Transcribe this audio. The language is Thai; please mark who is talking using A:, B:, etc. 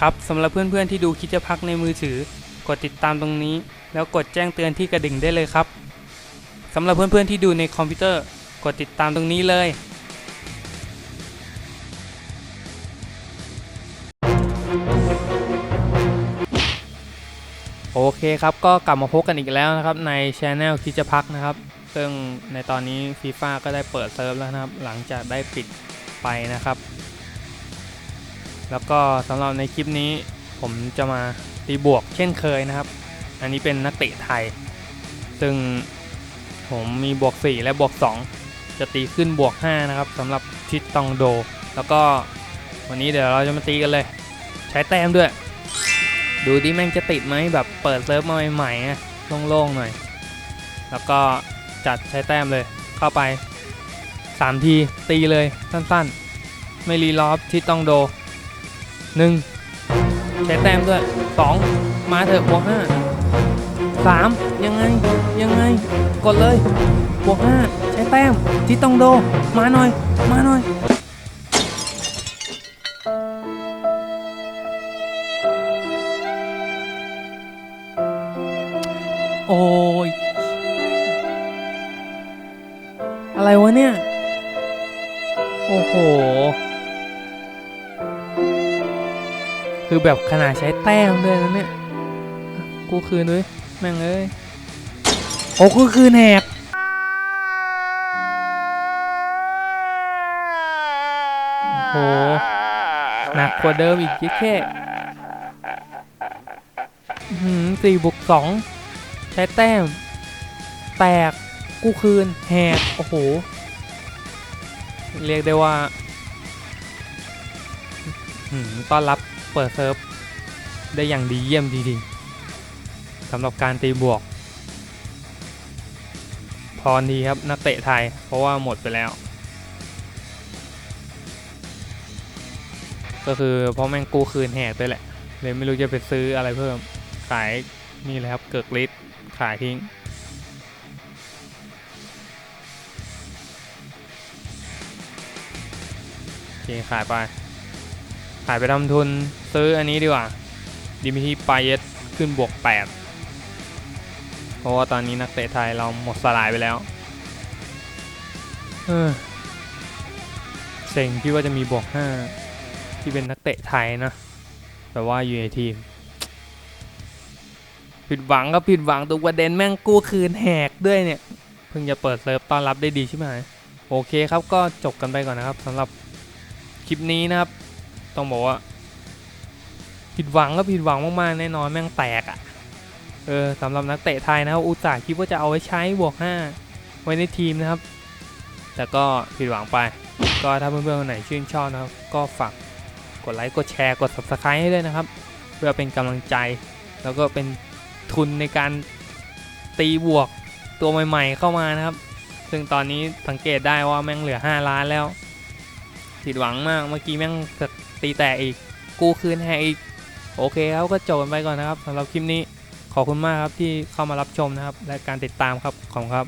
A: ครับสำหรับเพื่อนๆที่ดูคิดจะพักในมือถือ กดติดตามตรงนี้ แล้วกดแจ้งเตือนที่กระดิ่งได้เลยครับสำหรับเพื่อนๆที่ดูในคอมพิวเตอร์ กดติดตามตรงนี้เลยโอเคครับ ก็กลับมาพบกันอีกแล้วนะครับ ในช anel คิดจะพักนะครับ ซึ่งในตอนนี้ฟีฟ่าก็ได้เปิดเซิร์ฟแล้วนะครับ หลังจากได้ปิดไปนะครับ แล้วก็สำหรับในคลิปนี้ผมจะมาตีบวกเช่นเคยนะครับ อันนี้เป็นนักเตะไทย ซึ่งผมมีบวก 4 และบวก 2 จะตีขึ้นบวก 5 นะครับสำหรับทิตตองโด แล้วก็วันนี้เดี๋ยวเราจะมาตีกันเลย ใช้แต้มด้วย ดูดิแม่งจะติดไหมแบบเปิดเซิร์ฟมาใหม่ๆอะโล่งๆหน่อย แล้วก็จัดใช้แต้มเลยเข้าไป 3 ทีตีเลยสั้นๆ ไม่รีลอฟที่ต้องโด 1ใช้แต้มด้วย2มาเถอะบวก5 3ยังไงยังไงกดเลยบวก5ใช้แต้มที่ต้องโด มาหน่อย มาหน่อยโอ้ย อะไรวะเนี่ย โอ้โห คือแบบขนาดใช้แต้มด้วยนะเนี่ย กูคืนด้วยแม่งเอ้ย โอ้กูคืนแหกโหหนักกว่าเดิมอีกเยอะแค่สี่บวกสองใช้แต้ม แตกกู้คืนแหกโอ้โห เรียกได้ว่าหืมต้อนรับ เปิดเซิร์ฟได้อย่างดีเยี่ยมจริงๆสำหรับการตีบวก พรดีครับนักเตะไทย เพราะว่าหมดไปแล้ว ก็คือเพราะแม่งกู้คืนแหกด้วยแหละ เลยไม่รู้จะไปซื้ออะไรเพิ่ม ขายนี่เลยครับเกิกลิตขายทิ้งโอเคขายไปายไปทำทุนซื้ออันนี้ดีกว่าดิมิทีปายเอสขึ้นบวก 8 เพราะว่าตอนนี้นักเตะไทยเราหมดสลายไปแล้วเออเซ็งที่ว่าจะมีบวก 5 ที่เป็นนักเตะไทยนะแต่ว่าอยู่ในทีม ผิดหวังก็ผิดหวังตัวประเด็นแม่งกู้คืนแหกด้วยเนี่ย เพิ่งจะเปิดเซิร์ฟต้อนรับได้ดีใช่ไหมโอเคครับก็จบกันไปก่อนนะครับสำหรับคลิปนี้นะครับ ต้องบอกว่า ผิดหวังก็ผิดหวังมากๆแน่นอนแม่งแตกอะ่ะ เออสำหรับนักเตะไทยนะครับอุตส่าห์คิดว่าจะเอาไว้ใช้บวก5ไว้ในทีมนะครับ แต่ก็ผิดหวังไป ก็ถ้าเพื่อนๆคนไหนชื่นชอบนะครับ ก็ฝากกดไลค์กดแชร์กด subscribe ให้ด้วยนะครับ เพื่อเป็นกำลังใจ แล้วก็เป็นทุนในการตีบวกตัวใหม่ๆเข้ามานะครับ ซึ่งตอนนี้สังเกตได้ว่าแม่งเหลือ 5 ล้านแล้ว ผิดหวังมากเมื่อกี้แม่งจะ ตีแตกอีก กูคืนแหกอีก โอเคครับก็จบกันไปก่อนนะครับสำหรับคลิปนี้ขอบคุณมากครับที่เข้ามารับชมนะครับ และการติดตามครับขอบคุณครับ